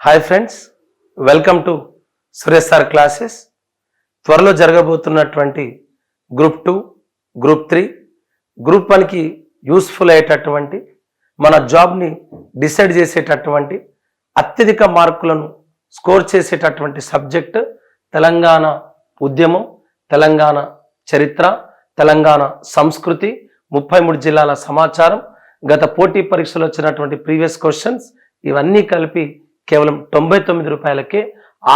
Hi friends welcome to Suresh sir classes త్వరలో జరగబోతున్నటువంటి group two group three group వన్కి useful అయ్యేటటువంటి మన జాబ్ని డిసైడ్ చేసేటటువంటి అత్యధిక మార్కులను స్కోర్ చేసేటటువంటి సబ్జెక్ట్ తెలంగాణ ఉద్యమం తెలంగాణ చరిత్ర తెలంగాణ సంస్కృతి ముప్పై మూడు జిల్లాల సమాచారం గత పోటీ పరీక్షలో వచ్చినటువంటి ప్రీవియస్ క్వశ్చన్స్ ఇవన్నీ కలిపి కేవలం తొంభై తొమ్మిది రూపాయలకే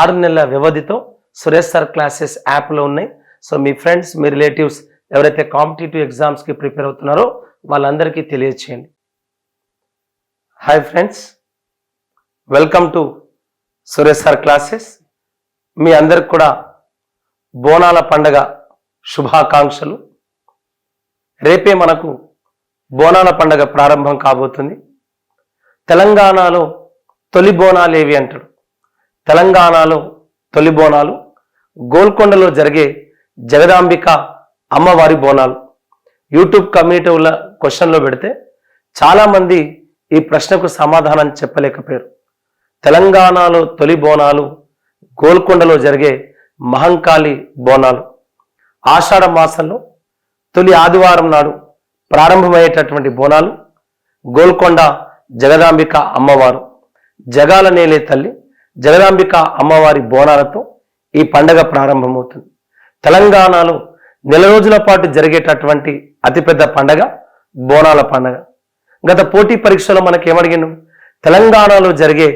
ఆరు నెలల వ్యవధితో సురేష్ సార్ క్లాసెస్ యాప్లో ఉన్నాయి. సో మీ ఫ్రెండ్స్ మీ రిలేటివ్స్ ఎవరైతే కాంపిటేటివ్ ఎగ్జామ్స్కి ప్రిపేర్ అవుతున్నారో వాళ్ళందరికీ తెలియచేయండి. Hi friends welcome to Suresh sir classes. మీ అందరికి కూడా బోనాల పండగ శుభాకాంక్షలు. రేపే మనకు బోనాల పండగ ప్రారంభం కాబోతుంది. తెలంగాణలో తొలి బోనాలు ఏవి అంటాడు. తెలంగాణలో తొలి బోనాలు గోల్కొండలో జరిగే జగదాంబిక అమ్మవారి బోనాలు. యూట్యూబ్ కమ్యూనిటీల క్వశ్చన్లో పెడితే చాలామంది ఈ ప్రశ్నకు సమాధానం చెప్పలేకపోయారు. తెలంగాణలో తొలి బోనాలు గోల్కొండలో జరిగే మహంకాళి బోనాలు. ఆషాఢ మాసంలో తొలి ఆదివారం నాడు ప్రారంభమయ్యేటటువంటి బోనాలు గోల్కొండ జగదాంబిక అమ్మవారు. జగాల నేలే తల్లి జగదాంబిక అమ్మవారి బోనాలతో ఈ పండగ ప్రారంభమవుతుంది. తెలంగాణలో నెల రోజుల పాటు జరిగేటటువంటి అతిపెద్ద పండగ బోనాల పండగ. గత పోటీ పరీక్షలో మనకి ఏమడిగిను తెలంగాణలో జరిగే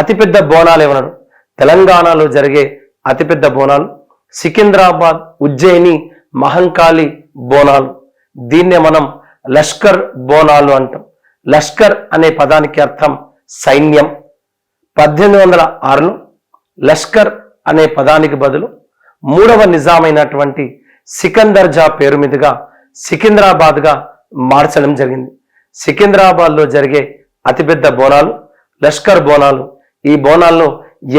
అతిపెద్ద బోనాలు ఏమన్నాడు తెలంగాణలో జరిగే అతిపెద్ద బోనాలు సికింద్రాబాద్ ఉజ్జయిని మహంకాళి బోనాలు. దీన్నే మనం లష్కర్ బోనాలు అంటాం. లష్కర్ అనే పదానికి అర్థం సైన్యం. పద్దెనిమిది వందల ఆరులో లష్కర్ అనే పదానికి బదులు మూడవ నిజామైనటువంటి సికందర్ జా పేరు మీదుగా సికింద్రాబాద్గా మార్చడం జరిగింది. సికింద్రాబాద్లో జరిగే అతిపెద్ద బోనాలు లష్కర్ బోనాలు ఈ బోనాల్లో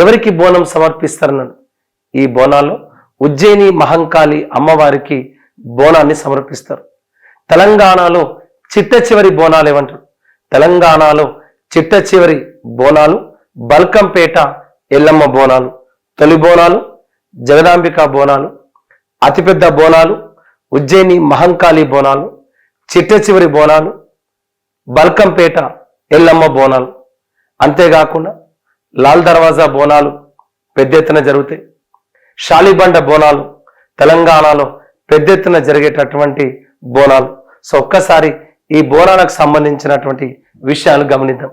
ఎవరికి బోనం సమర్పిస్తారన్నాడు? ఈ బోనాల్లో ఉజ్జయిని మహంకాళి అమ్మవారికి బోనాన్ని సమర్పిస్తారు. తెలంగాణలో చిట్ట చివరి బోనాలు ఏమంటారు? తెలంగాణలో చిట్ట చివరి బోనాలు బల్కంపేట ఎల్లమ్మ బోనాలు తొలి బోనాలు జగదాంబిక బోనాలు అతిపెద్ద బోనాలు ఉజ్జయిని మహంకాళి బోనాలు చిట్ట చివరి బోనాలు బల్కంపేట ఎల్లమ్మ బోనాలు. అంతేకాకుండా లాల్ దర్వాజా బోనాలు పెద్ద ఎత్తున జరుగుతాయి. షాలిబండ బోనాలు తెలంగాణలో పెద్ద ఎత్తున జరిగేటటువంటి బోనాలు. సో ఒక్కసారి ఈ బోనాలకు సంబంధించినటువంటి విషయాలు గమనిద్దాం.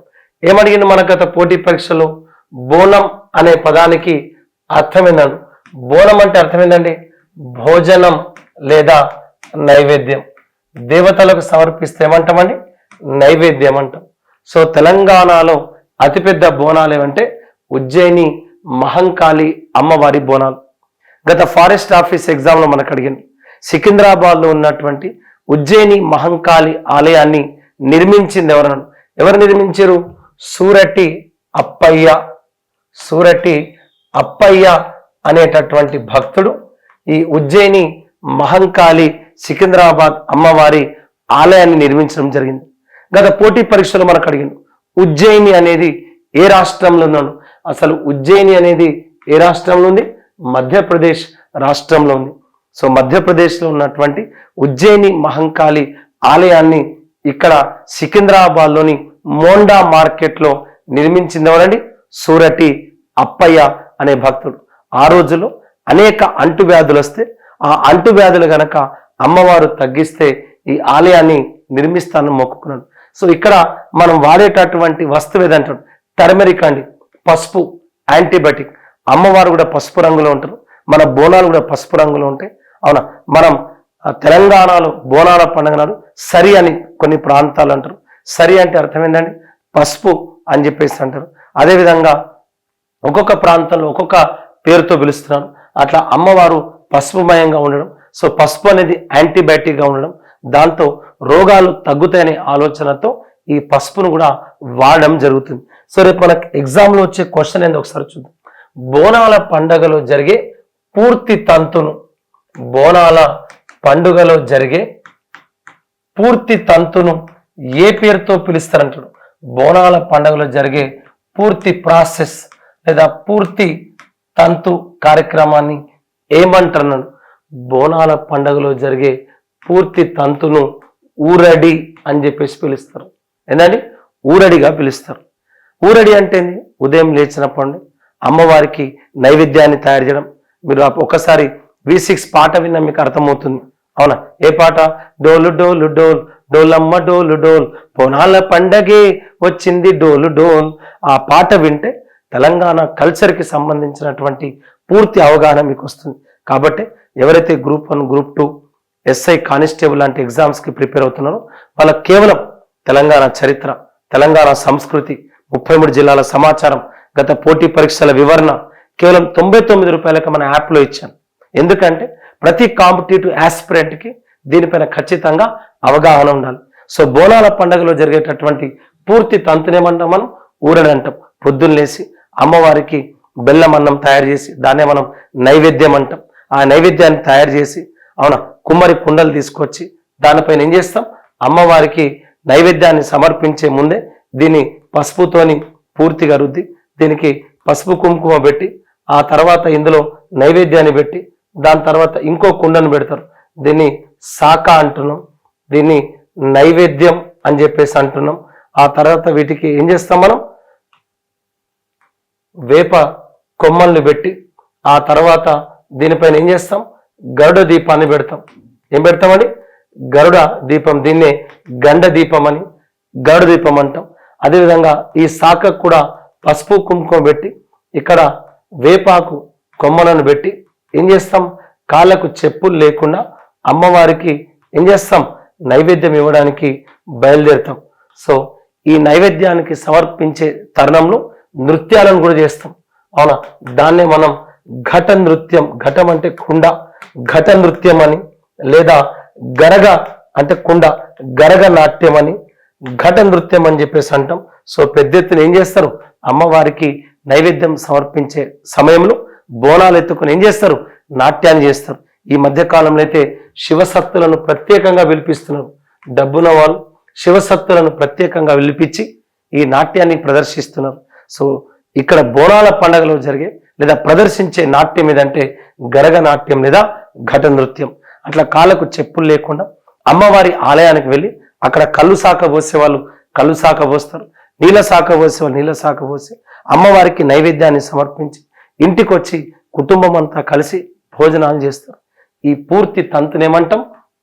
ఏమడిగింది మన గత పోటీ పరీక్షలో? బోనం అనే పదానికి అర్థమేందండి. బోనం అంటే అర్థమైందండి భోజనం లేదా నైవేద్యం. దేవతలకు సమర్పిస్తే ఏమంటామండి? నైవేద్యం అంటాం. సో తెలంగాణలో అతిపెద్ద బోనాలు ఏమంటే ఉజ్జయిని మహంకాళి అమ్మవారి బోనాలు. గత ఫారెస్ట్ ఆఫీస్ ఎగ్జామ్లో మనకు అడిగింది సికింద్రాబాద్లో ఉన్నటువంటి ఉజ్జయిని మహంకాళి ఆలయాన్ని నిర్మించింది ఎవరన్నా ఎవరు నిర్మించారు? సూరటి అప్పయ్య. సూరటి అప్పయ్య అనేటటువంటి భక్తుడు ఈ ఉజ్జయిని మహంకాళి సికింద్రాబాద్ అమ్మవారి ఆలయాన్ని నిర్మించడం జరిగింది. గత పోటీ పరీక్షలు మనకు అడిగింది ఉజ్జయిని అనేది ఏ రాష్ట్రంలో ఉన్నాను అసలు ఉజ్జయిని అనేది ఏ రాష్ట్రంలో ఉంది? మధ్యప్రదేశ్ రాష్ట్రంలో ఉంది. సో మధ్యప్రదేశ్లో ఉన్నటువంటి ఉజ్జయిని మహంకాళి ఆలయాన్ని ఇక్కడ సికింద్రాబాద్లోని మోండా మార్కెట్లో నిర్మించింది ఎవరండి సూరటి అప్పయ్య అనే భక్తుడు. ఆ రోజుల్లో అనేక అంటువ్యాధులు వస్తే ఆ అంటువ్యాధులు గనక అమ్మవారు తగ్గిస్తే ఈ ఆలయాన్ని నిర్మిస్తానని మొక్కుకున్నాడు. సో ఇక్కడ మనం వాడేటటువంటి వస్తువు ఏదంటాడు టర్మెరిక్ అండి. పసుపు యాంటీబయాటిక్. అమ్మవారు కూడా పసుపు రంగులో ఉంటారు. మన బోనాలు కూడా పసుపు రంగులో ఉంటాయి. అవునా? మనం తెలంగాణలో బోనాల పండుగ నాడు సరి అని కొన్ని ప్రాంతాలు అంటారు. సరి అంటే అర్థం ఏంటండి పసుపు అని చెప్పేసి అంటారు. అదేవిధంగా ఒక్కొక్క ప్రాంతంలో ఒక్కొక్క పేరుతో పిలుస్తున్నాను అట్లా అమ్మవారు పసుపుమయంగా ఉండడం సో పసుపు అనేది యాంటీబయాటిక్గా ఉండడం దాంతో రోగాలు తగ్గుతాయనే ఆలోచనతో ఈ పసుపును కూడా వాడడం జరుగుతుంది. సో రేపు మనకు ఎగ్జామ్లో వచ్చే క్వశ్చన్ ఏంది ఒకసారి చూద్దాం. బోనాల పండగలో జరిగే పూర్తి తంతును బోనాల పండుగలో జరిగే పూర్తి తంతును ఏ పేరుతో పిలుస్తారంటాడు బోనాల పండుగలో జరిగే పూర్తి ప్రాసెస్ లేదా పూర్తి తంతు కార్యక్రమాన్ని ఏమంటున్నాడు? బోనాల పండుగలో జరిగే పూర్తి తంతును ఊరడి అని చెప్పేసి పిలుస్తారు. ఏంటండి ఊరడిగా పిలుస్తారు. ఊరడి అంటే ఉదయం లేచినప్పటి నుండి అమ్మవారికి నైవేద్యాన్ని తయారు చేయడం. మీరు ఒకసారి వి సిక్స్ పాట విన్నా మీకు అర్థమవుతుంది. అవునా? ఏ పాట? డోలు డోలు డోల్ డోలమ్మ డోలు డోల్ బోనాల పండగే వచ్చింది డోలు డోల్. ఆ పాట వింటే తెలంగాణ కల్చర్కి సంబంధించినటువంటి పూర్తి అవగాహన మీకు వస్తుంది. కాబట్టి ఎవరైతే group one group two SI constable లాంటి ఎగ్జామ్స్కి ప్రిపేర్ అవుతున్నారో వాళ్ళకి కేవలం తెలంగాణ చరిత్ర తెలంగాణ సంస్కృతి ముప్పై మూడు జిల్లాల సమాచారం గత పోటీ పరీక్షల వివరణ కేవలం తొంభై తొమ్మిది రూపాయలకు మన యాప్లో ఇచ్చాను. ఎందుకంటే ప్రతి కాంపిటేటివ్ యాస్పిరెంట్కి దీనిపైన ఖచ్చితంగా అవగాహన ఉండాలి. సో బోనాల పండుగలో జరిగేటటువంటి పూర్తి తంతునేమంటాం మనం? ఊరని అంటాం. పొద్దున్న లేసి అమ్మవారికి బెల్లం అన్నం తయారు చేసి దాన్నే మనం నైవేద్యం అంటాం. ఆ నైవేద్యాన్ని తయారు చేసి అవునా కుమ్మరి కుండలు తీసుకొచ్చి దానిపైన ఏం చేస్తాం? అమ్మవారికి నైవేద్యాన్ని సమర్పించే ముందే దీన్ని పసుపుతోని పూర్తిగా రుద్ది దీనికి పసుపు కుంకుమ పెట్టి ఆ తర్వాత ఇందులో నైవేద్యాన్ని పెట్టి దాని తర్వాత ఇంకో కుండను పెడతారు. దీన్ని శాఖ అంటున్నాం. దీన్ని నైవేద్యం అని చెప్పేసి అంటున్నాం. ఆ తర్వాత వీటికి ఏం చేస్తాం మనం? వేప కొమ్మల్ని పెట్టి ఆ తర్వాత దీనిపైన ఏం చేస్తాం? గరుడ దీపాన్ని పెడతాం. ఏం పెడతామని గరుడ దీపం దీన్నే గండ దీపం అని గరుడ దీపం అంటాం. అదేవిధంగా ఈ శాఖకు కూడా పసుపు కుంకుమ పెట్టి ఇక్కడ వేపాకు కొమ్మలను పెట్టి ఏం చేస్తాం? కాళ్ళకు చెప్పులు లేకుండా అమ్మవారికి ఏం చేస్తాం? నైవేద్యం ఇవ్వడానికి బయలుదేరుతాం. సో ఈ నైవేద్యానికి సమర్పించే తరుణంలో నృత్యాలను కూడా చేస్తాం. అవునా? దాన్నే మనం ఘట నృత్యం ఘటం అంటే కుండ ఘట నృత్యం అని లేదా గరగ అంటే కుండ గరగ నాట్యం అని ఘట నృత్యం అని చెప్పేసి అంటాం. సో పెద్ద ఎత్తున ఏం చేస్తారు? అమ్మవారికి నైవేద్యం సమర్పించే సమయంలో బోనాలు ఎత్తుకుని ఏం చేస్తారు? నాట్యాన్ని చేస్తారు. ఈ మధ్య కాలంలో అయితే శివసత్తులను ప్రత్యేకంగా విలిపిస్తున్నారు. డబ్బున వాళ్ళు శివసత్తులను ప్రత్యేకంగా విలిపించి ఈ నాట్యాన్ని ప్రదర్శిస్తున్నారు. సో ఇక్కడ బోనాల పండగలో జరిగే లేదా ప్రదర్శించే నాట్యం ఏదంటే గరగ నాట్యం లేదా ఘట నృత్యం. అట్లా కాళ్ళకు చెప్పులు లేకుండా అమ్మవారి ఆలయానికి వెళ్ళి అక్కడ కళ్ళు సాక పోసే వాళ్ళు కళ్ళు సాక పోస్తారు. నీళ్ళ సాక పోసే వాళ్ళు నీళ్ళ సాక పోసి అమ్మవారికి నైవేద్యాన్ని సమర్పించి ఇంటికి వచ్చి కుటుంబం అంతా కలిసి భోజనాలు చేస్తారు. ఈ పూర్తి తంతునేమంటాం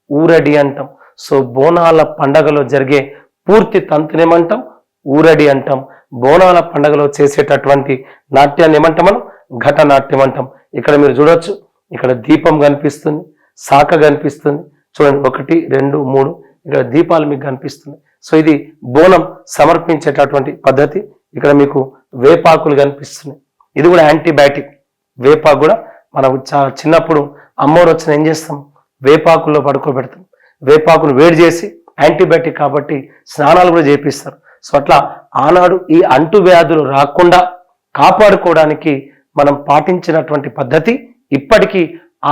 ఊరడి అంటాం. సో బోనాల పండగలో జరిగే పూర్తి తంతునేమంటాం ఊరడి అంటాం. బోనాల పండగలో చేసేటటువంటి నాట్యాన్ని ఏమంటాం మనం? ఘట నాట్యం అంటాం. ఇక్కడ మీరు చూడొచ్చు ఇక్కడ దీపం కనిపిస్తుంది శాఖ కనిపిస్తుంది. చూడండి ఒకటి రెండు మూడు ఇక్కడ దీపాలు మీకు కనిపిస్తుంది. సో ఇది బోనం సమర్పించేటటువంటి పద్ధతి. ఇక్కడ మీకు వేపాకులు కనిపిస్తున్నాయి. ఇది కూడా యాంటీబయాటిక్. వేపాకు కూడా మనం చిన్నప్పుడు అమ్మవారు వచ్చిన ఏం చేస్తాం? వేపాకుల్లో పడుకోబెడతాం. వేపాకును వేడి చేసి యాంటీబయాటిక్ కాబట్టి స్నానాలు కూడా చేపిస్తారు. సో అట్లా ఆనాడు ఈ అంటు వ్యాధులు రాకుండా కాపాడుకోవడానికి మనం పాటించినటువంటి పద్ధతి ఇప్పటికీ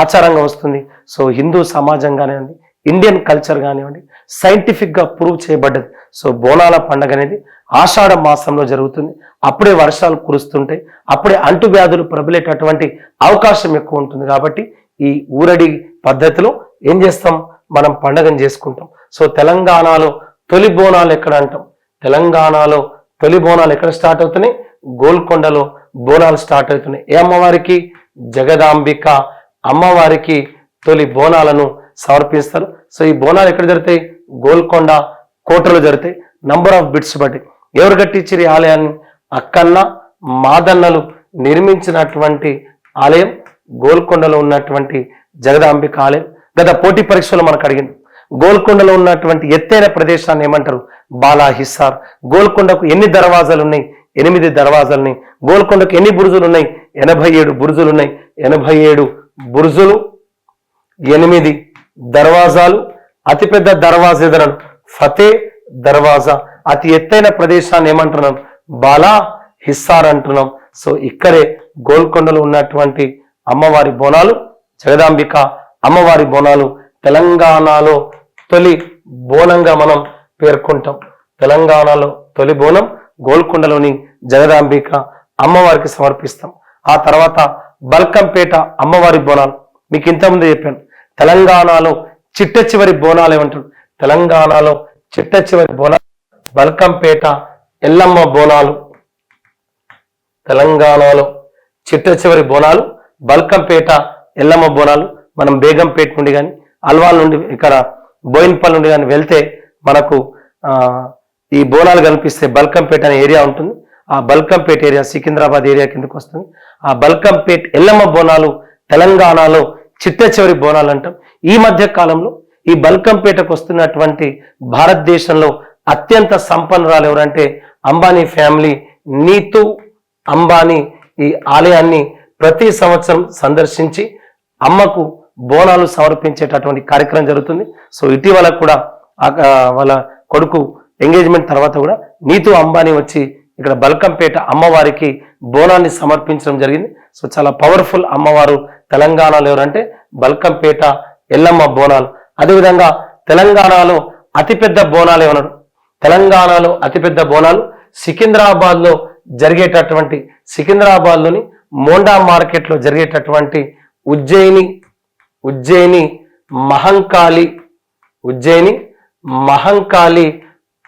ఆచారంగా వస్తుంది. సో హిందూ సమాజం కానివ్వండి ఇండియన్ కల్చర్ కానివ్వండి సైంటిఫిక్గా ప్రూవ్ చేయబడ్డది. సో బోనాల పండగ అనేది ఆషాఢ మాసంలో జరుగుతుంది. అప్పుడే వర్షాలు కురుస్తుంటాయి. అప్పుడే అంటు వ్యాధులు ప్రబలేటటువంటి అవకాశం ఎక్కువ ఉంటుంది కాబట్టి ఈ ఊరడి పద్ధతిలో ఏం చేస్తాం? మనం పండగను చేసుకుంటాం. సో తెలంగాణలో తొలి బోనాలు ఎక్కడ అంటాం? తెలంగాణలో తొలి బోనాలు ఎక్కడ స్టార్ట్ అవుతున్నాయి? గోల్కొండలో బోనాలు స్టార్ట్ అవుతున్నాయి. ఏ అమ్మవారికి? జగదాంబిక అమ్మవారికి తొలి బోనాలను సమర్పిస్తారు. సో ఈ బోనాలు ఎక్కడ జరుగుతాయి? గోల్కొండ కోటలో జరుగుతాయి. నంబర్ ఆఫ్ బిట్స్ బట్టి. ఎవరు కట్టించారు ఈ ఆలయాన్ని? అక్కన్న మాదన్నలు నిర్మించినటువంటి ఆలయం. గోల్కొండలో ఉన్నటువంటి జగదాంబిక ఆలయం గత పోటీ పరీక్షలో మనకు అడిగింది. గోల్కొండలో ఉన్నటువంటి ఎత్తైన ప్రదేశాన్ని ఏమంటారు? బాలా హిస్సార్ గోల్కొండకు ఎన్ని దర్వాజాలు ఉన్నాయి? ఎనిమిది దర్వాజాలు ఉన్నాయి. గోల్కొండకు ఎన్ని బురుజులు ఉన్నాయి? ఎనభై ఏడు బురుజులు ఉన్నాయి. ఎనభై ఏడు బురుజులు ఎనిమిది దర్వాజాలు అతిపెద్ద దర్వాజ ఎదురను ఫతే దర్వాజా. అతి ఎత్తైన ప్రదేశాన్ని ఏమంటున్నాం? బాలా హిస్సార్ అంటున్నాం. సో ఇక్కడే గోల్కొండలో ఉన్నటువంటి అమ్మవారి బోనాలు జగదాంబిక అమ్మవారి బోనాలు తెలంగాణలో తొలి బోనంగా మనం పేర్కొంటాం. తెలంగాణలో తొలి బోనం గోల్కొండలోని జగదాంబిక అమ్మవారికి సమర్పిస్తాం. ఆ తర్వాత బల్కంపేట అమ్మవారి బోనాలు. మీకు ఇంతకుముందు చెప్పాను తెలంగాణలో చిట్ట చివరి బోనాలు ఏమంటారు? తెలంగాణలో చిట్ట చివరి బోనాలు బల్కంపేట ఎల్లమ్మ బోనాలు తెలంగాణలో చిట్ట చివరి బోనాలు బల్కంపేట ఎల్లమ్మ బోనాలు మనం బేగంపేట నుండి కానీ అల్వాల్ నుండి ఇక్కడ బోయిన్పల్ నుండి కానీ వెళ్తే మనకు ఈ బోనాలు కనిపిస్తే బల్కంపేట అనే ఏరియా ఉంటుంది. ఆ బల్కంపేట ఏరియా సికింద్రాబాద్ ఏరియా కిందకు వస్తుంది. ఆ బల్కంపేట్ ఎల్లమ్మ బోనాలు తెలంగాణలో చిట్ట చివరి బోనాలు అంటాం. ఈ మధ్య కాలంలో ఈ బల్కంపేటకు వస్తున్నటువంటి భారతదేశంలో అత్యంత సంపన్నురాలు ఎవరంటే అంబానీ ఫ్యామిలీ నీతు అంబానీ ఈ ఆలయాన్ని ప్రతి సంవత్సరం సందర్శించి అమ్మకు బోనాలు సమర్పించేటటువంటి కార్యక్రమం జరుగుతుంది. సో ఇటీవల కూడా వాళ్ళ కొడుకు ఎంగేజ్మెంట్ తర్వాత కూడా నీతు అంబానీ వచ్చి ఇక్కడ బల్కంపేట అమ్మవారికి బోనాన్ని సమర్పించడం జరిగింది. సో చాలా పవర్ఫుల్ అమ్మవారు తెలంగాణలో ఎవరంటే బల్కంపేట ఎల్లమ్మ బోనాలు. అదేవిధంగా తెలంగాణలో అతిపెద్ద బోనాలు ఏమన్నారు? తెలంగాణలో అతిపెద్ద బోనాలు సికింద్రాబాద్లో జరిగేటటువంటి సికింద్రాబాద్లోని మోండా మార్కెట్లో జరిగేటటువంటి ఉజ్జయిని ఉజ్జయిని మహంకాళి ఉజ్జయిని మహంకాళి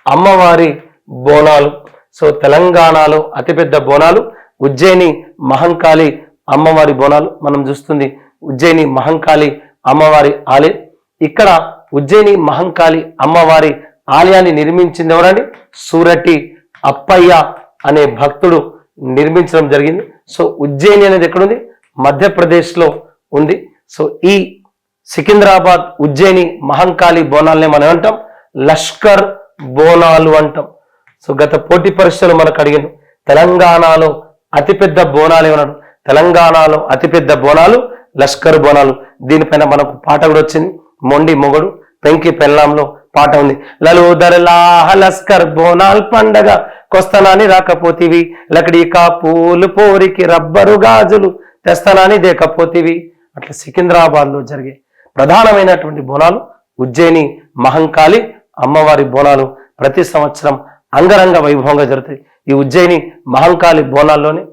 అమ్మవారి బోనాలు. సో తెలంగాణలో అతిపెద్ద బోనాలు ఉజ్జయిని మహంకాళి అమ్మవారి బోనాలు మనం చూస్తుంది. ఉజ్జయిని మహంకాళి అమ్మవారి ఆలయం. ఇక్కడ ఉజ్జయిని మహంకాళి అమ్మవారి ఆలయాన్ని నిర్మించింది ఎవరండి? సూరటి అప్పయ్య అనే భక్తుడు నిర్మించడం జరిగింది. సో ఉజ్జయిని అనేది ఎక్కడుంది? మధ్యప్రదేశ్లో ఉంది. సో ఈ సికింద్రాబాద్ ఉజ్జయిని మహంకాళి బోనాలనే మనం అంటాం లష్కర్ బోనాలు అంటాం. సో గత పోటీ పరీక్షలు మనకు అడిగాను తెలంగాణలో అతిపెద్ద బోనాలు ఏమన్నాడు? తెలంగాణలో అతిపెద్ద బోనాలు లష్కర్ బోనాలు. దీనిపైన మనకు పాట కూడా వచ్చింది. మొండి మొగడు పెంకి పెళ్ళాంలో పాట ఉంది. లలోదరలా లస్కర్ బోనాల్ పండగ కొస్తనాని రాకపోతివి. లకడీ పూలు పోరికి రబ్బరు గాజులు తెస్తనాని దేకపోతివి. అట్లా సికింద్రాబాద్లో జరిగే ప్రధానమైనటువంటి బోనాలు ఉజ్జయిని మహంకాళి అమ్మవారి బోనాలు ప్రతి సంవత్సరం అంగరంగ వైభవంగా జరుగుతాయి. ఈ ఉజ్జయిని మహంకాళి బోనాల్లోనే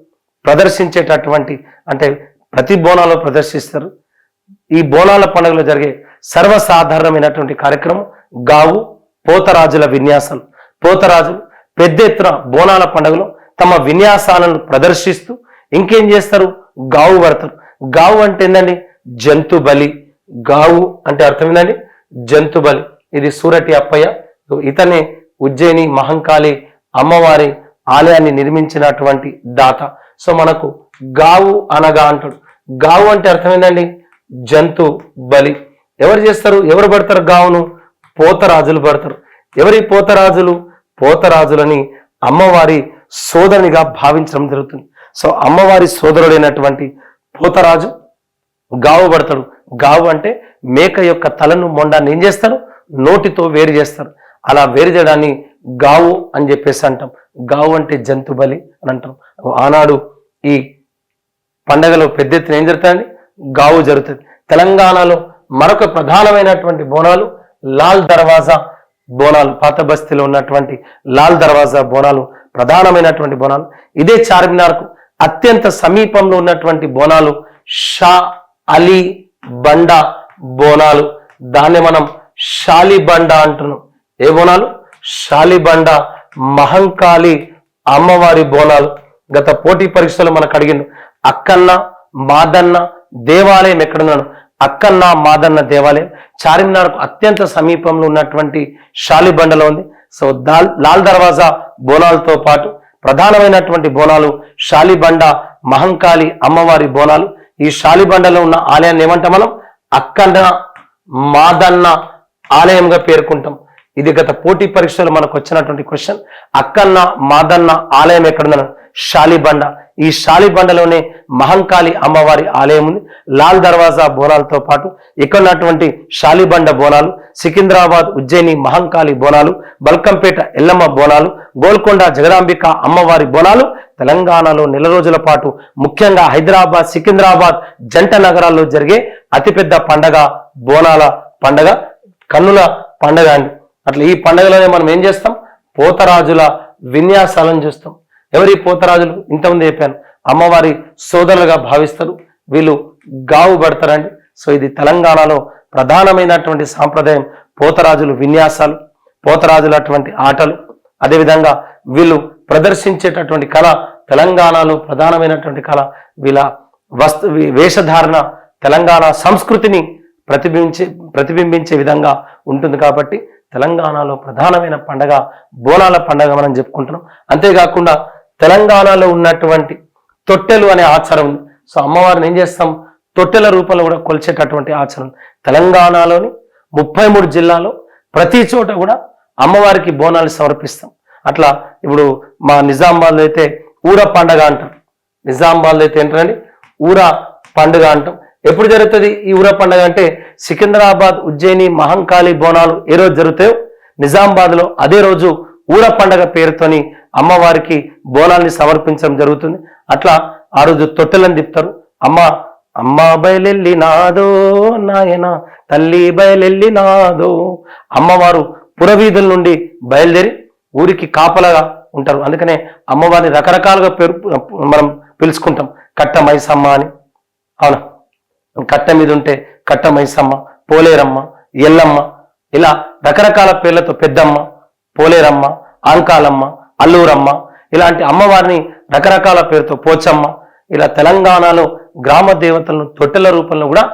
ప్రదర్శించేటటువంటి అంటే ప్రతి బోనాలో ప్రదర్శిస్తారు. ఈ బోనాల పండుగలో జరిగే సర్వసాధారణమైనటువంటి కార్యక్రమం గావు పోతరాజుల విన్యాసం. పోతరాజులు పెద్ద ఎత్తున బోనాల పండుగలో తమ విన్యాసాలను ప్రదర్శిస్తూ ఇంకేం చేస్తారు? గావు పడతారు గావు అంటే ఏంటండి జంతు బలి. గావు అంటే అర్థం ఏంటండి జంతు బలి. ఇది సూరటి అప్పయ్య. ఇతనే ఉజ్జయిని మహంకాళి అమ్మవారి ఆలయాన్ని నిర్మించినటువంటి దాత. సో మనకు గావు అనగా అంటాడు. గావు అంటే అర్థం ఏంటండి జంతు బలి. ఎవరు చేస్తారు? ఎవరు పడతారు గావును? పోతరాజులు పడతారు. ఎవరి పోతరాజులు? పోతరాజులని అమ్మవారి సోదరునిగా భావించడం జరుగుతుంది. సో అమ్మవారి సోదరుడైనటువంటి పోతరాజు గావు పడతాడు. గావు అంటే మేక యొక్క తలను మొండాన్ని ఏం చేస్తారు? నోటితో వేరు చేస్తారు. అలా వేరు చేయడాన్ని గావు అని చెప్పేసి అంటాం. గావు అంటే జంతు బలి అని అంటాం. ఆనాడు ఈ పండగలో పెద్ద ఎత్తున ఏం జరుగుతుంది గావు జరుగుతుంది. తెలంగాణలో మరొక ప్రధానమైనటువంటి బోనాలు లాల్ దర్వాజా బోనాలు పాత బస్తీలో ఉన్నటువంటి లాల్ దర్వాజా బోనాలు ప్రధానమైనటువంటి బోనాలు. ఇదే చార్మినార్కు అత్యంత సమీపంలో ఉన్నటువంటి బోనాలు షా అలీ బండ బోనాలు. దాన్ని మనం షాలిబండ అంటున్నాం. ఏ బోనాలు? షాలిబండ మహంకాళి అమ్మవారి బోనాలు. గత పోటీ పరీక్షలు మనకు అడిగిండు. అక్కన్న మాదన్న దేవాలయం ఎక్కడున్నాను? అక్కన్న మాదన్న దేవాలయం చార్మినార్కు అత్యంత సమీపంలో ఉన్నటువంటి షాలిబండలో ఉంది. సో దాల్ లాల్ దర్వాజా బోనాలతో పాటు ప్రధానమైనటువంటి బోనాలు షాలిబండ మహంకాళి అమ్మవారి బోనాలు. ఈ షాలిబండలో ఉన్న ఆలయాన్ని ఏమంటాం మనం? అక్కన్న మాదన్న ఆలయంగా పేర్కొంటాం. ఇది గత పోటీ పరీక్షలు మనకు వచ్చినటువంటి క్వశ్చన్. అక్కన్న మాదన్న ఆలయం ఎక్కడుందన్న? షాలిబండ ఈ షాలిబండలోనే మహంకాళి అమ్మవారి ఆలయం ఉంది. లాల్ దర్వాజా బోనాలతో పాటు ఇక్కడ ఉన్నటువంటి షాలిబండ బోనాలు సికింద్రాబాద్ ఉజ్జయిని మహంకాళి బోనాలు బల్కంపేట ఎల్లమ్మ బోనాలు గోల్కొండ జగదాంబిక అమ్మవారి బోనాలు తెలంగాణలో నెల రోజుల పాటు ముఖ్యంగా హైదరాబాద్ సికింద్రాబాద్ జంట నగరాల్లో జరిగే అతిపెద్ద పండగ బోనాల పండగ కన్నుల పండగ అండి. అట్లా ఈ పండగలోనే మనం ఏం చేస్తాం? పోతరాజుల విన్యాసాలను చూస్తాం. ఎవరి పోతరాజులు? ఇంతమంది చెప్పాను. అమ్మవారి సోదరులుగా భావిస్తారు. వీళ్ళు గావు పడతారండి. సో ఇది తెలంగాణలో ప్రధానమైనటువంటి సాంప్రదాయం పోతరాజులు విన్యాసాలు పోతరాజులటువంటి ఆటలు. అదేవిధంగా వీళ్ళు ప్రదర్శించేటటువంటి కళ తెలంగాణలో ప్రధానమైనటువంటి కళ. వీళ్ళ వస్తు వేషధారణ తెలంగాణ సంస్కృతిని ప్రతిబింబించే ప్రతిబింబించే విధంగా ఉంటుంది కాబట్టి తెలంగాణలో ప్రధానమైన పండగ బోనాల పండగ మనం చెప్పుకుంటున్నాం. అంతేకాకుండా తెలంగాణలో ఉన్నటువంటి తొట్టెలు అనే ఆచారం ఉంది. సో అమ్మవారిని ఏం చేస్తాం? తొట్టెల రూపంలో కూడా కొలిచేటటువంటి ఆచారం తెలంగాణలోని ముప్పై మూడు జిల్లాలో ప్రతి చోట కూడా అమ్మవారికి బోనాలు సమర్పిస్తాం. అట్లా ఇప్పుడు మా నిజామాబాద్లో అయితే ఊర పండగ అంటాం. నిజామాబాద్లో అయితే ఏంటండి ఊర పండుగ అంటాం. ఎప్పుడు జరుగుతుంది ఈ ఊర పండుగ అంటే సికింద్రాబాద్ ఉజ్జయిని మహంకాళి బోనాలు ఏ రోజు జరుగుతాయో నిజామాబాద్లో అదే రోజు ఊర పండగ పేరుతోని అమ్మవారికి బోనాల్ని సమర్పించడం జరుగుతుంది. అట్లా ఆ రోజు తొట్టెలను తిప్పుతారు. అమ్మ అమ్మ బయలెల్లి నాదో నాయన తల్లి బయలెల్లి నాదో అమ్మవారు పురవీధుల నుండి బయలుదేరి ఊరికి కాపలాగా ఉంటారు. అందుకనే అమ్మవారిని రకరకాలుగా పేరు మనం పిలుచుకుంటాం. కట్ట మైసమ్మ అని. అవునా? కట్ట మీద ఉంటే కట్ట మైసమ్మ పోలేరమ్మ ఎల్లమ్మ. ఇలా రకరకాల పేర్లతో పెద్దమ్మ పోలేరమ్మ ఆంకాలమ్మ అల్లూరమ్మ ఇలాంటి అమ్మవారిని రకరకాల పేరుతో పోచమ్మ ఇలా తెలంగాణలో గ్రామ దేవతలను తొట్టెల రూపంలో కూడా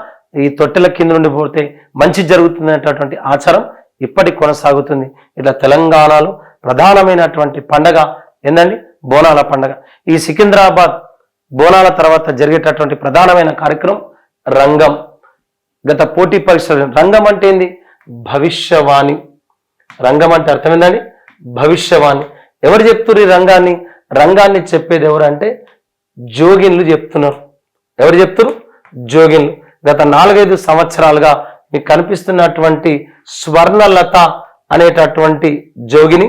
ఈ తొట్టెల కింద నుండి పోతే మంచి జరుగుతుందనేటటువంటి ఆచారం ఇప్పటికి కొనసాగుతుంది. ఇలా తెలంగాణలో ప్రధానమైనటువంటి పండగ ఏందండి? బోనాల పండగ. ఈ సికింద్రాబాద్ బోనాల తర్వాత జరిగేటటువంటి ప్రధానమైన కార్యక్రమం రంగం. గత పోటీ పరీక్షలు రంగం అంటే ఏంది? భవిష్యవాణి. రంగం అంటే అర్థమైందండి భవిష్యవాణి. ఎవరు చెప్తున్నారు ఈ రంగాన్ని? రంగాన్ని చెప్పేది ఎవరంటే జోగిన్లు చెప్తున్నారు. ఎవరు చెప్తున్నారు జోగిన్లు. గత నాలుగైదు సంవత్సరాలుగా మీకు కనిపిస్తున్నటువంటి స్వర్ణలత అనేటటువంటి జోగిని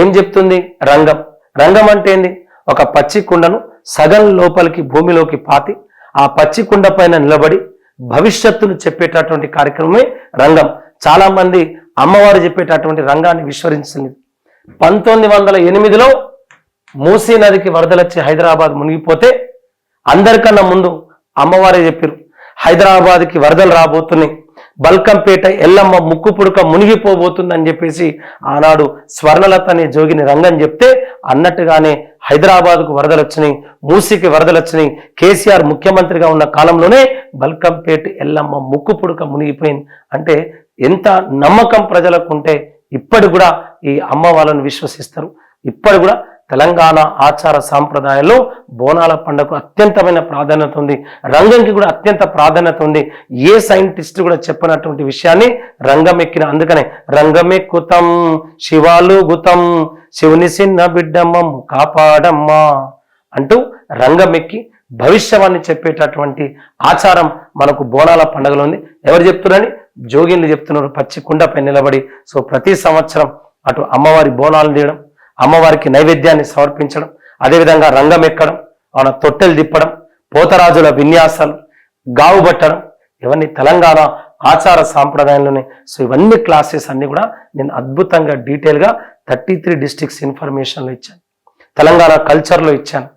ఏం చెప్తుంది? రంగం. రంగం అంటే ఏంది? ఒక పచ్చి కుండను సగం లోపలికి భూమిలోకి పాతి ఆ పచ్చి కుండ పైన నిలబడి భవిష్యత్తును చెప్పేటటువంటి కార్యక్రమమే రంగం. చాలామంది అమ్మవారు చెప్పేటటువంటి రంగాన్ని విస్మరించింది. పంతొమ్మిది వందల ఎనిమిదిలో మూసీ నదికి వరదలొచ్చి హైదరాబాద్ మునిగిపోతే అందరికన్నా ముందు అమ్మవారే చెప్పారు. హైదరాబాద్కి వరదలు రాబోతున్నాయి. బల్కంపేట ఎల్లమ్మ ముక్కు పుడక మునిగిపోబోతుందని చెప్పేసి ఆనాడు స్వర్ణలత అనే జోగిని రంగం చెప్తే అన్నట్టుగానే హైదరాబాద్కు వరదలు వచ్చినాయి మూసీకి వరదలు వచ్చినాయి కేసీఆర్ ముఖ్యమంత్రిగా ఉన్న కాలంలోనే బల్కంపేట ఎల్లమ్మ ముక్కు పుడక మునిగిపోయింది. అంటే ఎంత నమ్మకం ప్రజలకు ఉంటే ఇప్పటి కూడా ఈ అమ్మ వాళ్ళను విశ్వసిస్తారు. ఇప్పటి కూడా తెలంగాణ ఆచార సాంప్రదాయాల్లో బోనాల పండుగకు అత్యంతమైన ప్రాధాన్యత ఉంది. రంగంకి కూడా అత్యంత ప్రాధాన్యత ఉంది. ఏ సైంటిస్ట్ కూడా చెప్పనటువంటి విషయాన్ని రంగం ఎక్కిన అందుకనే రంగమెక్కుతం శివాలు గుతం శివుని చిన్న బిడ్డమ్మం కాపాడమ్మా అంటూ రంగమెక్కి భవిష్యవాణి చెప్పేటటువంటి ఆచారం మనకు బోనాల పండుగలో ఉంది. ఎవరు చెప్తున్నారని జోగిన్లు చెప్తున్నారు పచ్చి కుండపై నిలబడి. సో ప్రతి సంవత్సరం అటు అమ్మవారి బోనాలు తీయడం అమ్మవారికి నైవేద్యాన్ని సమర్పించడం అదేవిధంగా రంగం ఎక్కడం ఆమె తొట్టెలు తిప్పడం పోతరాజుల విన్యాసాలు గావు పట్టడం ఇవన్నీ తెలంగాణ ఆచార సాంప్రదాయంలోనే. సో ఇవన్నీ క్లాసెస్ అన్నీ కూడా నేను అద్భుతంగా డీటెయిల్గా థర్టీ త్రీ డిస్ట్రిక్ట్స్ ఇన్ఫర్మేషన్లో ఇచ్చాను. తెలంగాణ కల్చర్లో ఇచ్చాను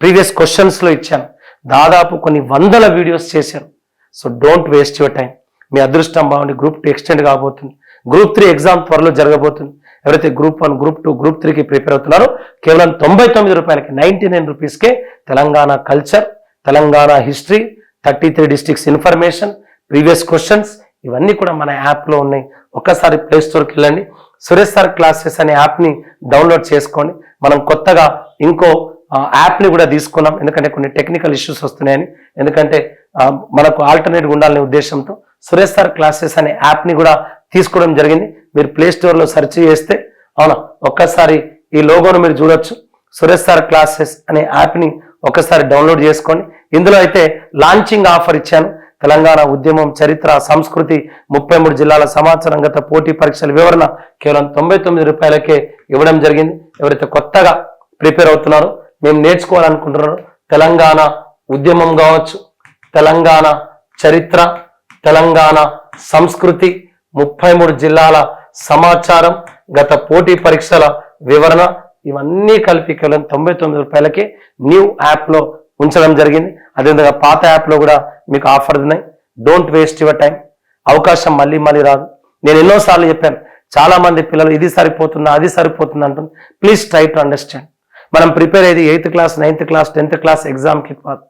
ప్రీవియస్ క్వశ్చన్స్లో ఇచ్చాను. దాదాపు కొన్ని వందల వీడియోస్ చేశాను. So don't waste your time. మీ అదృష్టం బాగుండి గ్రూప్ టూ ఎక్స్టెండ్ కాబోతుంది. గ్రూప్ త్రీ ఎగ్జామ్ త్వరలో జరగబోతుంది. ఎవరైతే group one group two group త్రీకి ప్రిపేర్ అవుతున్నారో కేవలం తొంభై తొమ్మిది రూపాయలకి నైంటీ నైన్ రూపీస్కే Telangana culture Telangana history thirty three districts information previous questions ఇవన్నీ కూడా మన యాప్లో ఉన్నాయి. ఒక్కసారి ప్లే స్టోర్కి వెళ్ళండి. సురేష్ సార్ క్లాసెస్ అనే యాప్ని డౌన్లోడ్ చేసుకోండి. మనం కొత్తగా ఇంకో యాప్ని కూడా తీసుకున్నాం. ఎందుకంటే కొన్ని టెక్నికల్ ఇష్యూస్ వస్తున్నాయని. ఎందుకంటే మనకు ఆల్టర్నేట్గా ఉండాలనే ఉద్దేశంతో సురేష్ సార్ క్లాసెస్ అనే యాప్ని కూడా తీసుకోవడం జరిగింది. మీరు ప్లే స్టోర్లో సెర్చ్ చేస్తే అవునా ఒక్కసారి ఈ లోగోను మీరు చూడొచ్చు. సురేష్ సార్ క్లాసెస్ అనే యాప్ని ఒకసారి డౌన్లోడ్ చేసుకోండి. ఇందులో అయితే లాంచింగ్ ఆఫర్ ఇచ్చాను. తెలంగాణ ఉద్యమం చరిత్ర సంస్కృతి ముప్పై మూడు జిల్లాల సమాచారం గత పోటీ పరీక్షల వివరణ కేవలం తొంభై తొమ్మిది రూపాయలకే ఇవ్వడం జరిగింది. ఎవరైతే కొత్తగా ప్రిపేర్ అవుతున్నారో మేము నేర్చుకోవాలనుకుంటున్నాను తెలంగాణ ఉద్యమం కావచ్చు తెలంగాణ చరిత్ర తెలంగాణ సంస్కృతి ముప్పై మూడు జిల్లాల సమాచారం గత పోటీ పరీక్షల వివరణ ఇవన్నీ కలిపి కేవలం తొంభై తొమ్మిది రూపాయలకే న్యూ యాప్లో ఉంచడం జరిగింది. అదేవిధంగా పాత యాప్లో కూడా మీకు ఆఫర్ ఉన్నాయి. డోంట్ వేస్ట్ యువర్ టైం అవకాశం మళ్ళీ మళ్ళీ రాదు. నేను ఎన్నోసార్లు చెప్పాను చాలామంది పిల్లలు ఇది సరిపోతుందా అది సరిపోతుందా అంటుంది. ప్లీజ్ ట్రై టు అండర్స్టాండ్ మనం ప్రిపేర్ అయ్యేది eighth class ninth class tenth class ఎగ్జామ్కి కాదు.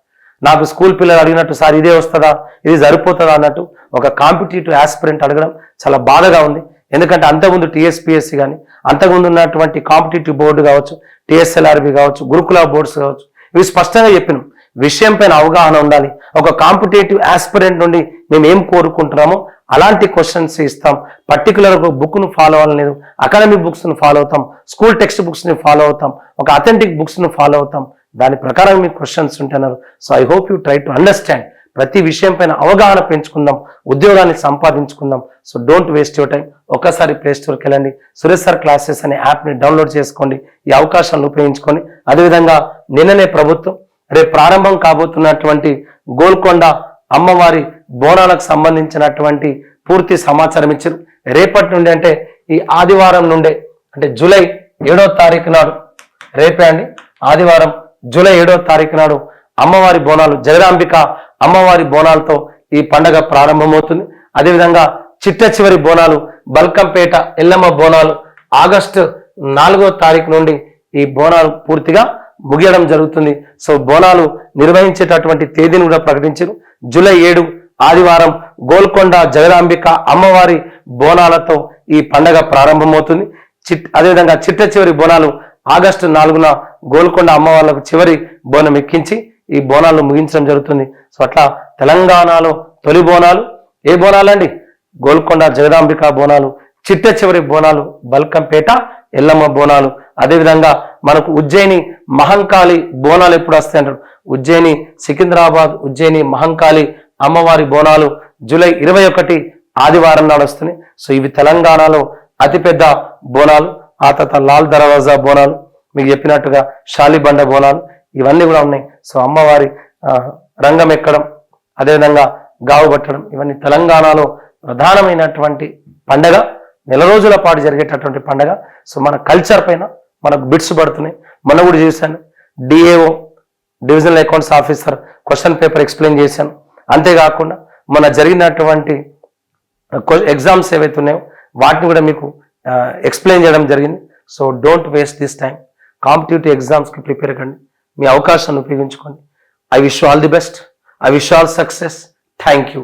నాకు స్కూల్ పిల్లలు అడిగినట్టు సార్ ఇదే వస్తుందా? ఇది సరిపోతుందా? అన్నట్టు ఒక కాంపిటేటివ్ ఆస్పిరెంట్ అడగడం చాలా బాధగా ఉంది. ఎందుకంటే అంతకుముందు టీఎస్పిఎస్సి కానీ అంతకుముందు ఉన్నటువంటి కాంపిటేటివ్ బోర్డు కావచ్చు టీఎస్ఎల్ఆర్బి కావచ్చు గురుకుల బోర్డ్స్ కావచ్చు ఇవి స్పష్టంగా చెప్పినాం. విషయం పైన అవగాహన ఉండాలి. ఒక కాంపిటేటివ్ ఆస్పిరెంట్ నుండి మేము ఏం కోరుకుంటున్నామో అలాంటి క్వశ్చన్స్ ఇస్తాం. పర్టికులర్ బుక్ను ఫాలో అవ్వలేదు అకాడమిక్ బుక్స్ను ఫాలో అవుతాం. స్కూల్ టెక్స్ట్ బుక్స్ని ఫాలో అవుతాం. ఒక అథెంటిక్ బుక్స్ను ఫాలో అవుతాం. దాని ప్రకారం మీకు క్వశ్చన్స్ ఉంటున్నారు so I hope you try to understand ప్రతి విషయం పైన అవగాహన పెంచుకుందాం. ఉద్యోగాన్ని సంపాదించుకుందాం. So don't waste your time ఒక్కసారి ప్లే స్టోర్కి వెళ్ళండి. సురేష్ సార్ క్లాసెస్ అనే యాప్ని డౌన్లోడ్ చేసుకోండి. ఈ అవకాశాలను ఉపయోగించుకొని. అదేవిధంగా నిన్ననే ప్రభుత్వం రేపు ప్రారంభం కాబోతున్నటువంటి గోల్కొండ అమ్మవారి బోనాలకు సంబంధించినటువంటి పూర్తి సమాచారం ఇచ్చారు. రేపటి నుండి అంటే ఈ ఆదివారం నుండే అంటే జూలై ఏడో తారీఖు నాడు రేపే అండి ఆదివారం జూలై ఏడో తారీఖు నాడు అమ్మవారి బోనాలు జగదాంబిక అమ్మవారి బోనాలతో ఈ పండగ ప్రారంభమవుతుంది. అదేవిధంగా చిట్ట చివరి బోనాలు బల్కంపేట ఎల్లమ్మ బోనాలు ఆగస్టు నాలుగో తారీఖు నుండి ఈ బోనాలు పూర్తిగా ముగియడం జరుగుతుంది. సో బోనాలు నిర్వహించేటటువంటి తేదీని కూడా ప్రకటించారు. జూలై ఏడు ఆదివారం గోల్కొండ జగదాంబిక అమ్మవారి బోనాలతో ఈ పండగ ప్రారంభమవుతుంది. చిట్ అదేవిధంగా చిట్ట చివరి బోనాలు ఆగస్టు నాలుగున గోల్కొండ అమ్మవార్లకు చివరి బోనం ఎక్కించి ఈ బోనాలను ముగించడం జరుగుతుంది. సో అట్లా తెలంగాణలో తొలి బోనాలు. ఏ బోనాలండి? గోల్కొండ జగదాంబిక బోనాలు చిట్ట చివరి బోనాలు బల్కంపేట ఎల్లమ్మ బోనాలు. అదేవిధంగా మనకు ఉజ్జయిని మహంకాళి బోనాలు ఎప్పుడు వస్తాయి అంటారు? ఉజ్జయిని సికింద్రాబాద్ ఉజ్జయిని మహంకాళి అమ్మవారి బోనాలు జూలై ఇరవై ఒకటి ఆదివారం నాడు వస్తున్నాయి. సో ఇవి తెలంగాణలో అతిపెద్ద బోనాలు. ఆ తర్వాత లాల్ దర్వాజా బోనాలు మీకు చెప్పినట్టుగా షాలిబండ బోనాలు ఇవన్నీ కూడా ఉన్నాయి. సో అమ్మవారి రంగం ఎక్కడం అదేవిధంగా గావు పట్టడం ఇవన్నీ తెలంగాణలో ప్రధానమైనటువంటి పండగ. నెల రోజుల పాటు జరిగేటటువంటి పండగ. సో మన కల్చర్ పైన మనకు బిట్స్ పడుతున్నాయి. మొన్న కూడా చేశాను. DAO divisional accounts officer question paper explain చేశాను. అంతేకాకుండా మన జరిగినటువంటి uh, ఎగ్జామ్స్ ఏవైతే ఉన్నాయో వాటిని కూడా మీకు uh, ఎక్స్ప్లెయిన్ చేయడం జరిగింది. So don't waste this time competitive ఎగ్జామ్స్కి ప్రిపేర్ కండి. మీ అవకాశాన్ని ఉపయోగించుకోండి. I wish all the best I wish all success thank you